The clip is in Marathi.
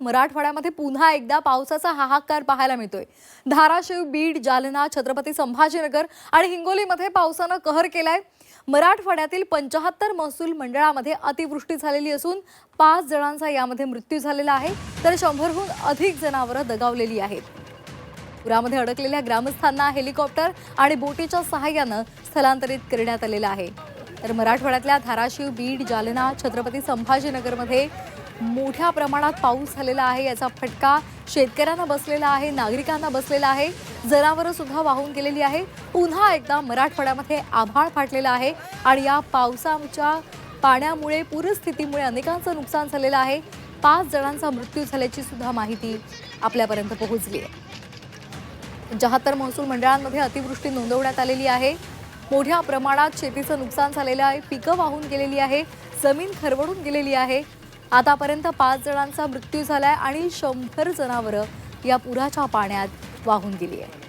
मराठवाड्यामध्ये पुन्हा एकदा पावसाचा हाहाकार पाहायला मिळतोय. धाराशिव बीड जालना छत्रपती संभाजीनगर आणि हिंगोलीमध्ये पावसानं कहर केलाय. मराठवाड्यातील पंचाहत्तर महसूल मंडळामध्ये अतिवृष्टी झालेली असून पाच जणांचा यामध्ये मृत्यू झालेला आहे तर शंभरहून अधिक जनावरं दगावलेली आहेत. पुरामध्ये अडकलेल्या ग्रामस्थांना हेलिकॉप्टर आणि बोटीच्या सहाय्यानं स्थलांतरित करण्यात आलेलं आहे. तर मराठवाड्यातल्या धाराशिव बीड जालना छत्रपती संभाजीनगरमध्ये मोठ्या प्रमाणात पाऊस झालेला आहे याचा फटका शेतकऱ्यांना बसलेला आहे नागरिकांना बसलेला आहे. जनावरं सुद्धा वाहून गेलेली आहे. पुन्हा एकदा मराठवाड्यामध्ये आभाळ फाटलेला आहे आणि या पावसाच्या पाण्यामुळे पूरस्थितीमुळे अनेकांचं नुकसान झालेलं आहे. पाच जणांचा मृत्यू झाल्याची सुद्धा माहिती आपल्यापर्यंत पोहोचली आहे. जहातर महसूल मंडळांमध्ये अतिवृष्टी नोंदवण्यात आलेली आहे. मोठ्या प्रमाणात शेतीचं नुकसान झालेलं आहे. पिकं वाहून गेलेली आहे. जमीन खरवडून गेलेली आहे. आतापर्यंत पाच जणांचा मृत्यू झालाय आणि शंभर जनावरं या पुराच्या पाण्यात वाहून गेली आहे